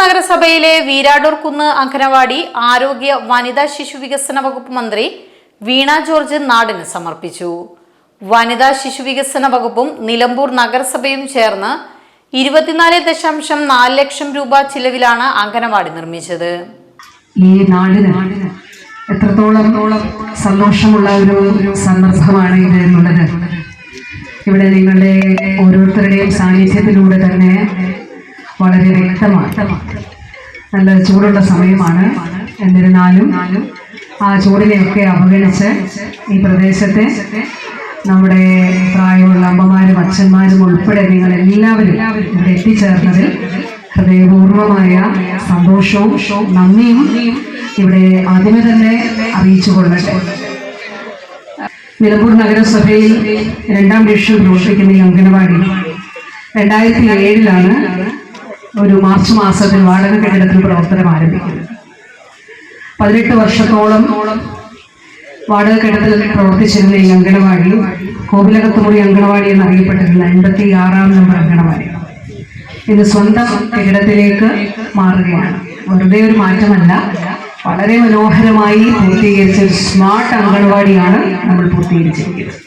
നഗരസഭയിലെ വീരാടൂർ കുന്ന് അംഗനവാടി ആരോഗ്യ വനിതാ ശിശു വികസന വകുപ്പ് മന്ത്രി വീണ ജോർജ് നാടിന് സമർപ്പിച്ചു. വനിതാ ശിശു വികസന വകുപ്പും നിലമ്പൂർ നഗരസഭയും ചേർന്ന് ഇരുപത്തിനാല് ദശാംശം നാല് ലക്ഷം രൂപ ചിലവിലാണ് അംഗനവാടി നിർമ്മിച്ചത്. ഈ നാടിന് എത്രത്തോളം സന്തോഷമുള്ള ഒരു ഒരു സന്ദർഭമാണ് ഇത് എന്നുള്ളത് ഇവിടെ നിങ്ങളുടെ ഓരോരുത്തരുടെയും സാന്നിധ്യത്തിലൂടെ തന്നെ വളരെ വ്യക്തമാണ്. നല്ല ചൂടുള്ള സമയമാണ്. എന്നിരുന്നാലും ആ ചൂടിനെയൊക്കെ അവഗണിച്ച് ഈ പ്രദേശത്തെ നമ്മുടെ പ്രായമുള്ള അമ്മമാരും അച്ഛന്മാരും ഉൾപ്പെടെ നിങ്ങൾ എല്ലാവരും ഇവിടെ എത്തിച്ചേർന്നതിൽ ഹൃദയപൂർവമായ സന്തോഷവും നന്ദിയും ഇവിടെ ആദ്യമേ തന്നെ അറിയിച്ചു കൊള്ളട്ടെ നിലമ്പൂർ നഗരസഭയിൽ രണ്ടാം ഡിവിഷൻ പ്രവർത്തിക്കുന്ന ഈ അംഗനവാടി രണ്ടായിരത്തി ഏഴിലാണ് ഒരു മാർച്ച് മാസത്തിൽ വാടക കെട്ടിടത്തിൽ പ്രവർത്തനം ആരംഭിക്കുന്നത് പതിനെട്ട് വർഷത്തോളം വാടക കെട്ടിടത്തിൽ പ്രവർത്തിച്ചിരുന്ന ഈ അംഗനവാടി കോവിലകത്തുമുറി അംഗനവാടി എന്നറിയപ്പെട്ടിരുന്ന എൺപത്തി ആറാം നമ്പർ അംഗനവാടി ഇത് സ്വന്തം കെട്ടിടത്തിലേക്ക് മാറുകയാണ്. വെറുതെ ഒരു മാറ്റമല്ല വളരെ മനോഹരമായി പൂർത്തീകരിച്ച ഒരു സ്മാർട്ട് അംഗൻവാടിയാണ് നമ്മൾ പൂർത്തീകരിച്ചിരിക്കുന്നത്.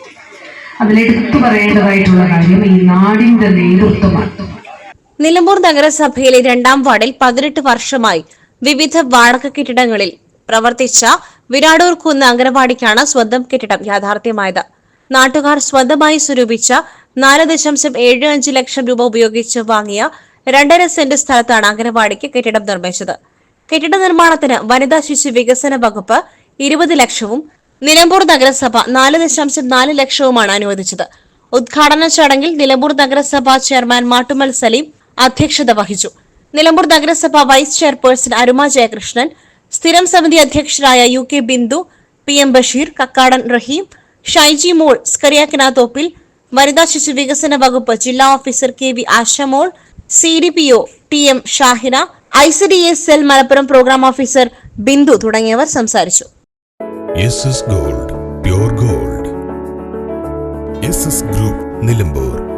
അതിലെടുത്തു പറയേണ്ടതായിട്ടുള്ള കാര്യം ഈ നാടിന്റെ നേതൃത്വമാണ്. നിലമ്പൂർ നഗരസഭയിലെ രണ്ടാം വാർഡിൽ പതിനെട്ട് വർഷമായി വിവിധ വാടക കെട്ടിടങ്ങളിൽ പ്രവർത്തിച്ച വിരാടൂർ കുന്ന് അംഗനവാടിക്കാണ് സ്വന്തം കെട്ടിടം യാഥാർത്ഥ്യമായത്. നാട്ടുകാർ സ്വന്തമായി സ്വരൂപിച്ച നാല് ദശാംശം ഏഴ് അഞ്ച് ലക്ഷം രൂപ ഉപയോഗിച്ച് വാങ്ങിയ രണ്ടര സെന്റ് സ്ഥലത്താണ് അംഗനവാടിക്ക് കെട്ടിടം നിർമ്മിച്ചത്. കെട്ടിട നിർമ്മാണത്തിന് വനിതാ ശിശു വികസന വകുപ്പ് ഇരുപത് ലക്ഷവും നിലമ്പൂർ നഗരസഭ നാല് ദശാംശം നാല് ലക്ഷവുമാണ് അനുവദിച്ചത്. ഉദ്ഘാടന ചടങ്ങിൽ നിലമ്പൂർ നഗരസഭ ചെയർമാൻ മാട്ടുമൽ സലീം അധ്യക്ഷത വഹിച്ചു. നിലമ്പൂർ നഗരസഭ വൈസ് ചെയർപേഴ്സൺ അരുമ ജയകൃഷ്ണൻ സ്ഥിരം സമിതി അധ്യക്ഷരായ U K Bindu P M Basheer Kakkadan Raheem Shaiji Mol സ്കറിയാക്കിനാത്തോപ്പിൽ വനിതാ ശിശു വികസന വകുപ്പ് ജില്ലാ officer K V Ashamol C D P O T M Shahina I C D S L Malappuram programme officer Bindu തുടങ്ങിയവർ സംസാരിച്ചു. Gold gold. ഗ്രൂപ്പ് നിലമ്പൂർ.